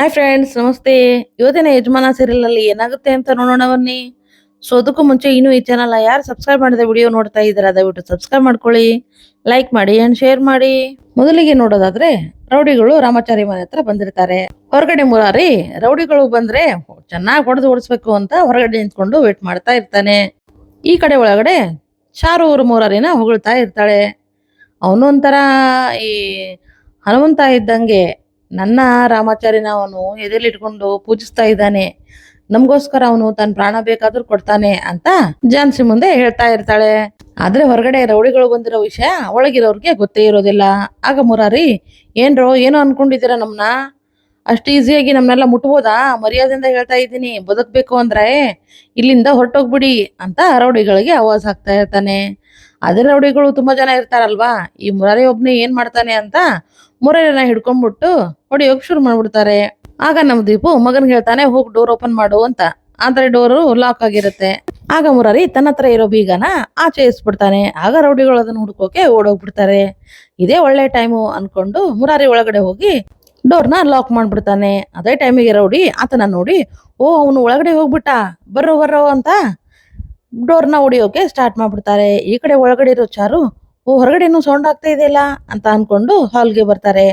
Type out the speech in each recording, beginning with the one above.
Hi friends ನಮಸ್ತೆ. ಇವತ್ತಿನ ಯಜಮಾನ ಸೀರಿಯಲ್ ಅಲ್ಲಿ ಏನಾಗುತ್ತೆ ಅಂತ ನೋಡೋಣ ಬನ್ನಿ. ಸೊ ಅದಕ್ಕೂ ಮುಂಚೆ ಇನ್ನೂ ಈ ಚಾನಲ್ ಯಾರು ಸಬ್ಸ್ಕ್ರೈಬ್ ಮಾಡಿದ ವಿಡಿಯೋ ನೋಡ್ತಾ ಇದ್ದೀರಾ, ದಯವಿಟ್ಟು ಸಬ್ಸ್ಕ್ರೈಬ್ ಮಾಡ್ಕೊಳ್ಳಿ ಲೈಕ್ ಮಾಡಿ ಅಂಡ್ ಶೇರ್ ಮಾಡಿ. ಮೊದಲಿಗೆ ನೋಡೋದಾದ್ರೆ, ರೌಡಿಗಳು ರಾಮಾಚಾರಿ ಮನೆ ಹತ್ರ ಬಂದಿರ್ತಾರೆ. ಹೊರಗಡೆ ಮುರಾರಿ ರೌಡಿಗಳು ಬಂದ್ರೆ ಚೆನ್ನಾಗಿ ಹೊಡೆದು ಓಡಿಸ್ಬೇಕು ಅಂತ ಹೊರಗಡೆ ನಿಂತ್ಕೊಂಡು ವೇಟ್ ಮಾಡ್ತಾ ಇರ್ತಾನೆ. ಈ ಕಡೆ ಒಳಗಡೆ ಚಾರು ಊರು ಮುರಾರಿನ ಹೊಗಳ್ತಾ ಇರ್ತಾಳೆ. ಅವನೊಂಥರ ಈ ಹನುಮಂತ ಇದ್ದಂಗೆ ನನ್ನ ರಾಮಾಚಾರ್ಯನ ಅವನು ಎದೆಲಿ ಇಟ್ಕೊಂಡು ಪೂಜಿಸ್ತಾ ಇದ್ದಾನೆ. ನಮಗೋಸ್ಕರ ಅವನು ತನ್ನ ಪ್ರಾಣ ಬೇಕಾದ್ರೂ ಕೊಡ್ತಾನೆ ಅಂತ ಜಾನ್ಸಿ ಮುಂದೆ ಹೇಳ್ತಾ ಇರ್ತಾಳೆ. ಆದ್ರೆ ಹೊರಗಡೆ ರೌಡಿಗಳು ಬಂದಿರೋ ವಿಷಯ ಒಳಗಿರೋರಿಗೆ ಗೊತ್ತೇ ಇರೋದಿಲ್ಲ. ಆಗ ಮುರಾರಿ, ಏನ್ರೋ, ಏನೋ ಅನ್ಕೊಂಡಿದ್ದೀರಾ ನಮ್ಮನ್ನ ಅಷ್ಟು ಈಸಿಯಾಗಿ ನಮ್ಮನ್ನೆಲ್ಲ ಮುಟ್ಬೋದಾ? ಮರ್ಯಾದೆಯಿಂದ ಹೇಳ್ತಾ ಇದ್ದೀನಿ. ಬದುಕ್ಬೇಕು ಅಂದ್ರೆ ಇಲ್ಲಿಂದ ಹೊರಟೋಗ್ಬಿಡಿ ಅಂತ ರೌಡಿಗಳಿಗೆ ಆವಾಜ್ ಹಾಕ್ತಾ ಇರ್ತಾನೆ. ಅದೇ ರೌಡಿಗಳು ತುಂಬಾ ಜನ ಇರ್ತಾರಲ್ವಾ? ಈ ಮುರಾರಿ ಒಬ್ಬನೇ ಏನ್ ಮಾಡ್ತಾನೆ ಅಂತ ಮುರಾರಿನ ಹಿಡ್ಕೊಂಡ್ಬಿಟ್ಟು ಹೊಡಿಯೋಕ್ ಶುರು ಮಾಡ್ಬಿಡ್ತಾರೆ. ಆಗ ನಮ್ ದೀಪು ಮಗನ್ ಹೇಳ್ತಾನೆ, ಹೋಗ್ ಡೋರ್ ಓಪನ್ ಮಾಡು ಅಂತ. ಆದ್ರೆ ಡೋರು ಲಾಕ್ ಆಗಿರುತ್ತೆ. ಆಗ ಮುರಾರಿ ತನ್ನ ಹತ್ರ ಇರೋ ಬೀಗನ ಆಚೆ ಇಸ್ಬಿಡ್ತಾನೆ ಆಗ ರೌಡಿಗಳು ಅದನ್ನ ಹುಡ್ಕೋಕೆ ಓಡೋಗ್ಬಿಡ್ತಾರೆ. ಇದೇ ಒಳ್ಳೆ ಟೈಮು ಅನ್ಕೊಂಡು ಮುರಾರಿ ಒಳಗಡೆ ಹೋಗಿ ಡೋರ್ನ ಲಾಕ್ ಮಾಡ್ಬಿಡ್ತಾನೆ. ಅದೇ ಟೈಮಿಗೆ ರೌಡಿ ಆತನ ನೋಡಿ, ಓ, ಅವನು ಒಳಗಡೆ ಹೋಗ್ಬಿಟ್ಟ. ಬರ್ರೋ ಬರ್ರೋ ಅಂತ ಡೋರ್ನ ಹೊಡಿಯೋಕೆ ಸ್ಟಾರ್ಟ್ ಮಾಡ್ಬಿಡ್ತಾರೆ. ಈ ಕಡೆ ಒಳಗಡೆ ಇರೋ ಚಾರು, ಓ, ಹೊರಗಡೆ ಏನೋ ಸೌಂಡ್ ಆಗ್ತಾ ಇದೆಯಲ್ಲ ಅಂತ ಅನ್ಕೊಂಡು ಹಾಲ್ಗೆ ಬರ್ತಾರೆ.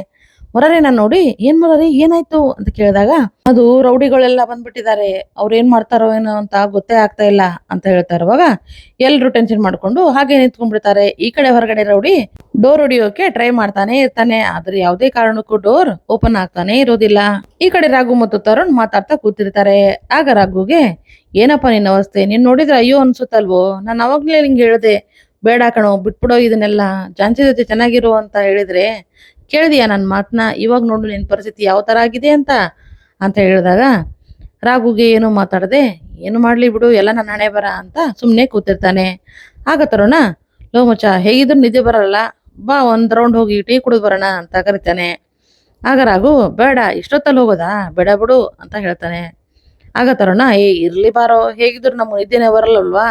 ಮುರಾರಿನ ನೋಡಿ, ಏನ್ ಮುರಾರಿ, ಏನಾಯ್ತು? ಅಂತ ಕೇಳಿದಾಗ, ಅದು ರೌಡಿಗಳೆಲ್ಲ ಬಂದ್ಬಿಟ್ಟಿದ್ದಾರೆ, ಅವ್ರು ಏನ್ ಮಾಡ್ತಾರೋ ಏನೋ ಅಂತ ಗೊತ್ತೇ ಆಗ್ತಾ ಇಲ್ಲ, ಅಂತ ಹೇಳ್ತಾ ಇರುವಾಗ, ಎಲ್ರು ಟೆನ್ಷನ್ ಮಾಡ್ಕೊಂಡು, ಹಾಗೆ ನಿಂತ್ಕೊಂಡ್ಬಿಡ್ತಾರೆ, ಈ ಕಡೆ ಹೊರಗಡೆ ರೌಡಿ ಡೋರ್ ಹೊಡಿಯೋಕೆ ಟ್ರೈ ಮಾಡ್ತಾನೆ ಇರ್ತಾನೆ, ಆದ್ರೆ ಯಾವುದೇ ಕಾರಣಕ್ಕೂ ಡೋರ್ ಓಪನ್ ಆಗ್ತಾನೆ ಇರೋದಿಲ್ಲ. ಈ ಕಡೆ ರಾಘು ಮತ್ತು ತರುಣ್ ಮಾತಾಡ್ತಾ ಕೂತಿರ್ತಾರೆ. ಆಗ ರಾಘುಗೆ, ಏನಪ್ಪ ನಿನ್ನ ಅವಸ್ಥೆ? ನೀನ್ ನೋಡಿದ್ರೆ ಅಯ್ಯೋ ಅನ್ಸುತ್ತಲ್ವೋ? ನಾನು ಅವಾಗ್ಲೇ ನಿಂಗೆ ಹೇಳಿದೆ, ಬೇಡ ಕಣೋ, ಬಿಟ್ಬಿಡೋ ಇದನ್ನೆಲ್ಲ. ಜಾನ್ಸಿ ಜೊತೆ ಚೆನ್ನಾಗಿರು ಅಂತ ಹೇಳಿದ್ರೆ ಕೇಳಿದೀಯ ನನ್ನ ಮಾತನ್ನ ಇವಾಗ ನೋಡು ನಿನ್ನ ಪರಿಸ್ಥಿತಿ ಯಾವ ಥರ ಆಗಿದೆ ಅಂತ? ಅಂತ ಹೇಳಿದಾಗ ರಾಘುಗೆ ಏನು ಮಾತಾಡದೆ, ಏನು ಮಾಡಲಿ ಬಿಡು, ಎಲ್ಲ ನನ್ನ ಹಣೆ ಬರ ಅಂತ ಸುಮ್ಮನೆ ಕೂತಿರ್ತಾನೆ. ಆಗ ತರುಣ, ಲೋ ಹೇಗಿದ್ರು ನಿದ್ದೆ ಬರಲ್ಲ, ಬಾ ಒಂದು ರೌಂಡ್ ಹೋಗಿ ಟೀ ಕುಡಿದು ಬರೋಣ ಅಂತ ಕರಿತಾನೆ. ಆಗ ರಾಘು ಬೇಡ, ಇಷ್ಟೊತ್ತಲ್ಲಿ ಹೋಗೋದಾ? ಬೇಡ ಬಿಡು ಅಂತ ಹೇಳ್ತಾನೆ. ಆಗ ತರೋಣ, ಏ, ಇರಲಿ ಬಾರೋ, ಹೇಗಿದ್ರು ನಮ್ಮ ನಿದ್ದೆನೇ ಬರಲ್ಲಲ್ವಾ?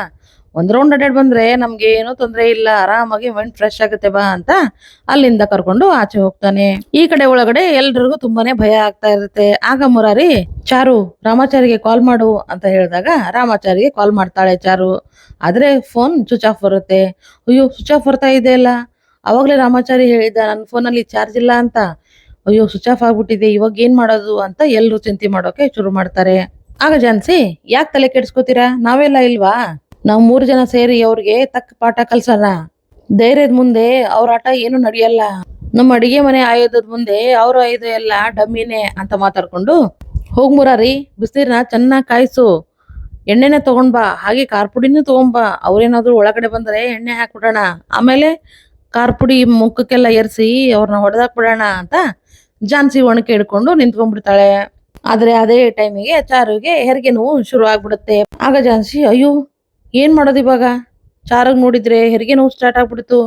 ಒಂದ್ ರೌಂಡ್ ಅಡ್ಡಾಡ್ ಬಂದ್ರೆ ನಮ್ಗೆ ಏನೂ ತೊಂದ್ರೆ ಇಲ್ಲ, ಆರಾಮಾಗಿ ಮೈಂಡ್ ಫ್ರೆಶ್ ಆಗುತ್ತೆ ಬಾ ಅಂತ ಅಲ್ಲಿಂದ ಕರ್ಕೊಂಡು ಆಚೆ ಹೋಗ್ತಾನೆ. ಈ ಕಡೆ ಒಳಗಡೆ ಎಲ್ರಿಗೂ ತುಂಬಾನೇ ಭಯ ಆಗ್ತಾ ಇರುತ್ತೆ. ಆಗ ಮುರಾರಿ, ಚಾರು, ರಾಮಾಚಾರಿಗೆ ಕಾಲ್ ಮಾಡು ಅಂತ ಹೇಳಿದಾಗ ರಾಮಾಚಾರಿಗೆ ಕಾಲ್ ಮಾಡ್ತಾಳೆ ಚಾರು. ಆದ್ರೆ ಫೋನ್ ಸ್ವಿಚ್ ಆಫ್ ಬರುತ್ತೆ. ಅಯ್ಯೋ ಸ್ವಿಚ್ ಆಫ್ ಬರ್ತಾ ಇದೆ ಅಲ್ಲ. ಅವಾಗಲೇ ರಾಮಾಚಾರಿ ಹೇಳಿದ್ದ, ನನ್ನ ಫೋನಲ್ಲಿ ಚಾರ್ಜ್ ಇಲ್ಲ ಅಂತ. ಅಯ್ಯೋ ಸ್ವಿಚ್ ಆಫ್ ಆಗ್ಬಿಟ್ಟಿದೆ, ಇವಾಗ ಏನ್ ಮಾಡೋದು ಅಂತ ಎಲ್ಲರೂ ಚಿಂತೆ ಮಾಡೋಕೆ ಶುರು ಮಾಡ್ತಾರೆ. ಆಗ ಜಾನ್ಸಿ, ಯಾಕೆ ತಲೆ ಕೆಡ್ಸ್ಕೊತೀರಾ? ನಾವೆಲ್ಲ ಇಲ್ವಾ? ನಾವ್ ಮೂರು ಜನ ಸೇರಿ ಅವ್ರಿಗೆ ತಕ್ಕ ಪಾಠ ಕಲ್ಸಲ್ಲ ಧೈರ್ಯದ ಮುಂದೆ ಅವ್ರ ಆಟ ಏನು ನಡೆಯಲ್ಲ. ನಮ್ಮ ಅಡಿಗೆ ಮನೆ ಆಯೋಧದ ಮುಂದೆ ಅವ್ರ ಆಯುಧ ಎಲ್ಲ ಡಮ್ಮಿನೇ ಅಂತ ಮಾತಾಡ್ಕೊಂಡು, ಹೋಗ್ ಮುರಾರಿ ಬಿಸಿನೀರನ್ನ ಚೆನ್ನಾಗಿ ಕಾಯಿಸು. ಎಣ್ಣೆನೇ ಬಾ, ಹಾಗೆ ಖಾರ ಪುಡಿನೂ ತಗೊಂಬಾ ಅವ್ರೇನಾದ್ರು ಒಳಗಡೆ ಬಂದ್ರೆ ಎಣ್ಣೆ ಹಾಕ್ಬಿಡೋಣ. ಆಮೇಲೆ ಖಾರ ಪುಡಿ ಮುಖಕ್ಕೆಲ್ಲ ಎರ್ಸಿ ಅವ್ರನ್ನ ಹೊಡೆದಾಕ್ಬಿಡೋಣ ಅಂತ ಜಾನ್ಸಿ ಒಣಕೆ ಹಿಡ್ಕೊಂಡು ನಿಂತ್ಕೊಂಡ್ಬಿಡ್ತಾಳೆ. ಆದ್ರೆ ಅದೇ ಟೈಮಿಗೆ ಚಾರುಗೆ ಹೆರಿಗೆ ನೋವು ಶುರು ಆಗ್ಬಿಡುತ್ತೆ ಆಗ ಜಾನ್ಸಿ, ಅಯ್ಯೋ ಏನ್ ಮಾಡೋದು ಇವಾಗ? ಚಾರಾಗಿ ನೋಡಿದ್ರೆ ಹೆರಿಗೆ ನೋವು ಸ್ಟಾರ್ಟ್ ಆಗ್ಬಿಡ್ತು.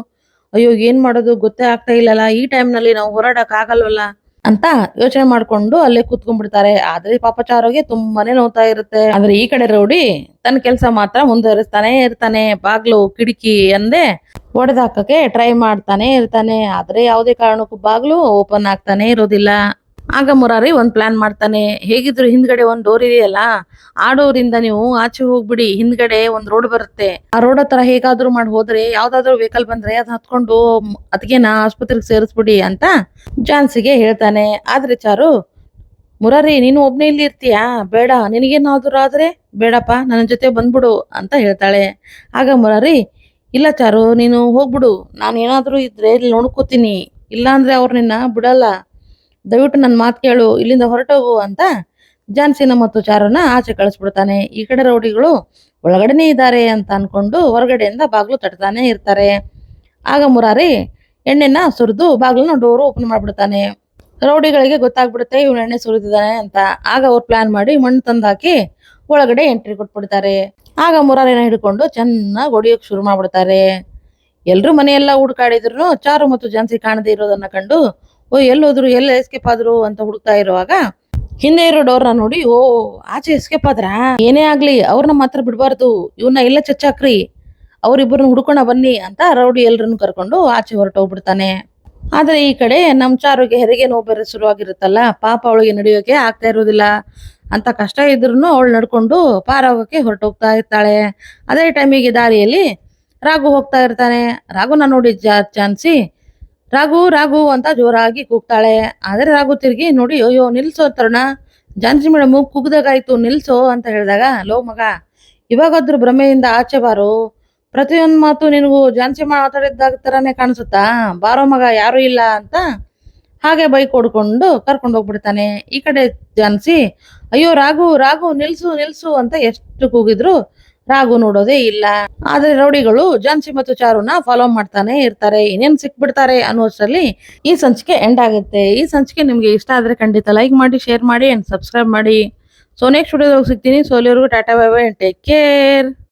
ಅಯ್ಯೋ, ಏನ್ ಮಾಡೋದು? ಗೊತ್ತೇ ಆಗ್ತಾ ಇಲ್ಲಲ್ಲ. ಈ ಟೈಮ್ನಲ್ಲಿ ನಲ್ಲಿ ನಾವು ಹೋರಾಡಕ್ ಆಗಲ್ವಲ್ಲ? ಅಂತ ಯೋಚನೆ ಮಾಡ್ಕೊಂಡು ಅಲ್ಲೇ ಕೂತ್ಕೊಂಡ್ಬಿಡ್ತಾರೆ. ಆದ್ರೆ ಪಾಪ ಚಾರೋಗೆ ತುಂಬಾನೇ ನೋವ್ತಾ ಇರುತ್ತೆ. ಆದ್ರೆ ಈ ಕಡೆ ರೌಡಿ ತನ್ನ ಕೆಲಸ ಮಾತ್ರ ಮುಂದುವರಿಸ್ತಾನೆ ಇರ್ತಾನೆ. ಬಾಗ್ಲು, ಕಿಟಕಿ ಅಂದೆ ಒಡೆದಾಕಕ್ಕೆ ಟ್ರೈ ಮಾಡ್ತಾನೆ ಇರ್ತಾನೆ. ಆದ್ರೆ ಯಾವುದೇ ಕಾರಣಕ್ಕೂ ಬಾಗ್ಲು ಓಪನ್ ಆಗ್ತಾನೆ ಇರೋದಿಲ್ಲ. ಆಗ ಮುರಾರಿ ಒಂದ್ ಪ್ಲಾನ್ ಮಾಡ್ತಾನೆ. ಹೇಗಿದ್ರು ಹಿಂದ್ಗಡೆ ಒಂದ್ ಡೋರ್ ಇದೆಯಲ್ಲ, ಆ ಡೋರಿಂದ ನೀವು ಆಚೆ ಹೋಗ್ಬಿಡಿ, ಹಿಂದ್ಗಡೆ ಒಂದ್ ರೋಡ್ ಬರುತ್ತೆ. ಆ ರೋಡ್ ಹತ್ರ ಹೇಗಾದ್ರೂ ಮಾಡಿ ಹೋದ್ರೆ, ಯಾವ್ದಾದ್ರು ವೆಹಿಕಲ್ ಬಂದ್ರೆ ಅದ್ ಹತ್ಕೊಂಡು ಅದಕ್ಕೆನ ಆಸ್ಪತ್ರೆಗೆ ಸೇರಿಸ್ಬಿಡಿ ಅಂತ ಜಾನ್ಸಿಗೆ ಹೇಳ್ತಾನೆ. ಆದ್ರೆ ಚಾರು, ಮುರಾರಿ, ನೀನು ಒಬ್ನೇ ಇಲ್ಲಿ ಇರ್ತೀಯಾ? ಬೇಡ, ನಿನಗೇನಾದ್ರೂ ಆದ್ರೆ ಬೇಡಪ್ಪ, ನನ್ನ ಜೊತೆ ಬಂದ್ಬಿಡು ಅಂತ ಹೇಳ್ತಾಳೆ. ಆಗ ಮುರಾರಿ, ಇಲ್ಲ ಚಾರು, ನೀನು ಹೋಗ್ಬಿಡು. ನಾನು ಏನಾದ್ರೂ ಇದ್ರೆ ಇಲ್ಲಿ ನೋಡ್ಕೋತೀನಿ. ಇಲ್ಲ ಅಂದ್ರೆ ಅವ್ರು ನಿನ್ನ ಬಿಡಲ್ಲ. ದಯವಿಟ್ಟು ನನ್ನ ಮಾತು ಕೇಳು, ಇಲ್ಲಿಂದ ಹೊರಟೋಗು ಅಂತ ಜಾನ್ಸಿನ ಮತ್ತು ಚಾರುನ ಆಚೆ ಕಳಿಸ್ಬಿಡ್ತಾನೆ. ಈ ಕಡೆ ರೌಡಿಗಳು ಒಳಗಡೆನೇ ಇದ್ದಾರೆ ಅಂತ ಅನ್ಕೊಂಡು ಹೊರಗಡೆಯಿಂದ ಬಾಗಿಲು ತಟ್ತಾನೆ ಇರ್ತಾರೆ. ಆಗ ಮುರಾರಿ ಎಣ್ಣೆನ ಸುರಿದು ಬಾಗ್ಲನ್ನ ಡೋರು ಓಪನ್ ಮಾಡ್ಬಿಡ್ತಾನೆ. ರೌಡಿಗಳಿಗೆ ಗೊತ್ತಾಗ್ಬಿಡುತ್ತೆ ಇವನು ಎಣ್ಣೆ ಸುರಿದಿದ್ದಾನೆ ಅಂತ. ಆಗ ಅವ್ರು ಪ್ಲಾನ್ ಮಾಡಿ ಮಣ್ಣು ತಂದಾಕಿ ಒಳಗಡೆ ಎಂಟ್ರಿ ಕೊಟ್ಬಿಡ್ತಾರೆ. ಆಗ ಮುರಾರಿನ ಹಿಡ್ಕೊಂಡು ಚೆನ್ನಾಗಿ ಹೊಡಿಯೋಕ್ ಶುರು ಮಾಡ್ಬಿಡ್ತಾರೆ. ಎಲ್ರು ಮನೆಯೆಲ್ಲ ಹುಡುಕಾಡಿದ್ರು ಚಾರು ಮತ್ತು ಜಾನ್ಸಿ ಕಾಣದೇ ಇರೋದನ್ನ ಕಂಡು ಓ, ಎಲ್ಲೋದ್ರು, ಎಲ್ಲ ಎಸ್ಕೇಪ್ ಆದ್ರು ಅಂತ ಹುಡುಕ್ತಾ ಇರುವಾಗ, ಹಿಂದೆ ಇರೋ ಡೋರ್ನ ನೋಡಿ, ಓ, ಆಚೆ ಎಸ್ಕೇಪ್ ಆದ್ರ? ಏನೇ ಆಗ್ಲಿ ಅವ್ರನ್ನ ಮಾತ್ರ ಬಿಡಬಾರ್ದು ಇವನ್ನ ಎಲ್ಲ ಚಚ್ಚಾಕ್ರಿ ಅವರಿಬ್ಬರನ್ನ ಹುಡ್ಕೋಣ ಬನ್ನಿ ಅಂತ ರೌಡಿ ಎಲ್ರನ್ನು ಕರ್ಕೊಂಡು ಆಚೆ ಹೊರಟೋಗ್ಬಿಡ್ತಾನೆ. ಆದ್ರೆ ಈ ಕಡೆ ನಮ್ ಚಾರುಗೆ ಹೆರಿಗೆ ನೋವು ಬೇರೆ ಶುರುವಾಗಿರುತ್ತಲ್ಲ, ಪಾಪ ಅವಳಿಗೆ ನಡೆಯೋಕೆ ಆಗ್ತಾ ಇರೋದಿಲ್ಲ. ಅಂತ ಕಷ್ಟ ಇದ್ರೂ ಅವಳು ನಡ್ಕೊಂಡು ಪಾರಾಗೋಕೆ ಹೊರಟೋಗ್ತಾ ಇರ್ತಾಳೆ. ಅದೇ ಟೈಮಿಗೆ ದಾರಿಯಲ್ಲಿ ರಾಘು ಹೋಗ್ತಾ ಇರ್ತಾನೆ. ರಾಘುನ ನೋಡಿ ಚಾನ್ಸಿ ರಾಘು ರಾಘು ಅಂತ ಜೋರಾಗಿ ಕೂಗ್ತಾಳೆ. ಆದ್ರೆ ರಾಘು ತಿರುಗಿ ನೋಡಿ, ಅಯ್ಯೋ, ನಿಲ್ಸೋ ತರುಣ. ಜಾನ್ಸಿ ಮೇಡಮ್, ಕುಗ್ದಾಗಾಯ್ತು, ನಿಲ್ಸೋ ಅಂತ ಹೇಳಿದಾಗ, ಲೋ ಮಗ, ಇವಾಗಾದ್ರು ಭ್ರಮೆಯಿಂದ ಆಚೆ ಬಾರು. ಪ್ರತಿಯೊಂದ್ ಮಾತು ನಿನಗೂ ಜಾನ್ಸಿ ಮಾತಾಡಿದ್ದಾಗ ತರಾನೇ ಕಾಣಿಸುತ್ತಾ? ಬಾರೋ ಮಗ, ಯಾರು ಇಲ್ಲ ಅಂತ ಹಾಗೆ ಬೈಕ್ ಹೊಡ್ಕೊಂಡು ಕರ್ಕೊಂಡು ಹೋಗ್ಬಿಡ್ತಾನೆ. ಈ ಕಡೆ ಜಾನ್ಸಿ, ಅಯ್ಯೋ, ರಾಘು ರಾಘು, ನಿಲ್ಸು ನಿಲ್ಸು ಅಂತ ಎಷ್ಟು ಕೂಗಿದ್ರು ರಾಘು ನೋಡೋದೇ ಇಲ್ಲ. ಆದ್ರೆ ರೌಡಿಗಳು ಜಾನ್ಸಿ ಮತ್ತು ಚಾರುನ ಫಾಲೋ ಮಾಡ್ತಾನೆ ಇರ್ತಾರೆ. ಇನ್ನೇನ್ ಸಿಕ್ಬಿಡ್ತಾರೆ ಅನ್ನೋಷ್ಟರಲ್ಲಿ ಈ ಸಂಚಿಕೆ ಎಂಡ್ ಆಗುತ್ತೆ. ಈ ಸಂಚಿಕೆ ನಿಮ್ಗೆ ಇಷ್ಟ ಆದ್ರೆ ಖಂಡಿತ ಲೈಕ್ ಮಾಡಿ ಶೇರ್ ಮಾಡಿ ಅಂಡ್ ಸಬ್ಸ್ಕ್ರೈಬ್ ಮಾಡಿ. ಸೊ ನೆಕ್ಸ್ಟ್ ವಿಡಿಯೋದಾಗ ಸಿಗ್ತೀನಿ. ಸೋಲಿಯವ್ರಿಗೂ tata bye bye take care